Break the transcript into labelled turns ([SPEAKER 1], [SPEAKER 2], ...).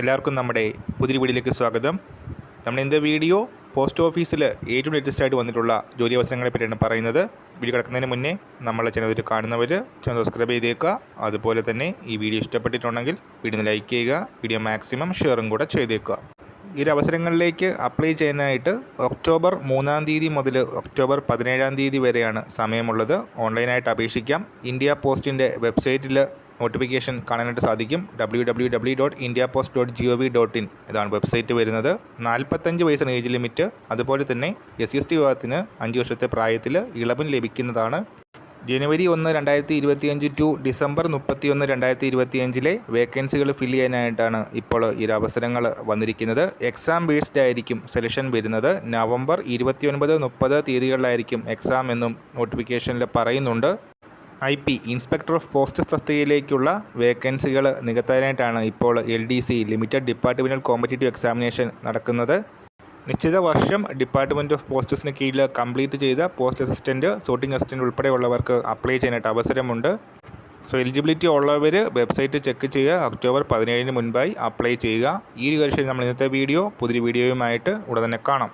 [SPEAKER 1] എല്ലാവർക്കും നമ്മുടെ പുതിയ വീഡിയോയിലേക്ക് സ്വാഗതം. നമ്മൾ ഇന്നത്തെ വീഡിയോ പോസ്റ്റ് ഓഫീസിൽ ഏറ്റവും ലേറ്റസ്റ്റ് ആയിട്ട് വന്നിട്ടുള്ള ജോലി അവസരങ്ങളെ പറ്റിയാണ് പറയുന്നത്. വീഡിയോ കിടക്കുന്നതിന് മുന്നേ നമ്മളെ ചാനൽ കാണുന്നവർ ചാനൽ സബ്സ്ക്രൈബ് ചെയ്തേക്കുക. അതുപോലെ തന്നെ ഈ വീഡിയോ ഇഷ്ടപ്പെട്ടിട്ടുണ്ടെങ്കിൽ വീഡിയോ ലൈക്ക് ചെയ്യുക. വീഡിയോ മാക്സിമം ഷെയറും കൂടെ ചെയ്തേക്കുക. ഈ ഒരു അവസരങ്ങളിലേക്ക് അപ്ലൈ ചെയ്യാനായിട്ട് ഒക്ടോബർ മൂന്നാം തീയതി മുതൽ ഒക്ടോബർ പതിനേഴാം തീയതി വരെയാണ് സമയമുള്ളത്. ഓൺലൈനായിട്ട് അപേക്ഷിക്കാം. ഇന്ത്യ പോസ്റ്റിന്റെ വെബ്സൈറ്റിൽ നോട്ടിഫിക്കേഷൻ കാണാനായിട്ട് സാധിക്കും. W W W dot India post dot G O V dot in ഇതാണ് വെബ്സൈറ്റ് വരുന്നത്. നാൽപ്പത്തഞ്ച് വയസ്സാണ് ഏജ് ലിമിറ്റ് അതുപോലെ തന്നെ എസ് സി എസ് ടി വിഭാഗത്തിന് അഞ്ച് വർഷത്തെ പ്രായത്തിൽ ഇളവും ലഭിക്കുന്നതാണ്. ജനുവരി ഒന്ന് രണ്ടായിരത്തി ഇരുപത്തിയഞ്ച് ടു ഡിസംബർ മുപ്പത്തിയൊന്ന് രണ്ടായിരത്തി ഇരുപത്തിയഞ്ചിലെ വേക്കൻസികൾ ഫില്ല് ചെയ്യാനായിട്ടാണ് ഇപ്പോൾ ഈ അവസരങ്ങൾ വന്നിരിക്കുന്നത്. എക്സാം ബേസ്ഡ് ആയിരിക്കും സെലക്ഷൻ വരുന്നത്. നവംബർ ഇരുപത്തിയൊൻപത് മുപ്പത് തീയതികളിലായിരിക്കും എക്സാം എന്നും നോട്ടിഫിക്കേഷനിൽ പറയുന്നുണ്ട്. I P inspector of post തസ്തികയിലേക്കുള്ള വേക്കൻസികൾ നികത്താനായിട്ടാണ് ഇപ്പോൾ L D C limited departmental competitive examination നടക്കുന്നത്. നിശ്ചിത വർഷം ഡിപ്പാർട്ട്മെന്റ് ഓഫ് പോസ്റ്റസിന് കീഴിൽ കംപ്ലീറ്റ് ചെയ്ത പോസ്റ്റ് അസിസ്റ്റന്റ് സോർട്ടിംഗ് അസിസ്റ്റന്റ് ഉൾപ്പെടെയുള്ളവർക്ക് അപ്ലൈ ചെയ്യാനായിട്ട് അവസരമുണ്ട്. സോ എലിജിബിലിറ്റി ഉള്ളവർ വെബ്സൈറ്റ് ചെക്ക് ചെയ്യുക. ഒക്ടോബർ പതിനേഴിന് മുൻപായി അപ്ലൈ ചെയ്യുക. ഈ ഒരു കാര്യം നമ്മൾ ഇന്നത്തെ വീഡിയോ പുതിയ വീഡിയോയുമായിട്ട് ഉടൻ തന്നെ കാണാം.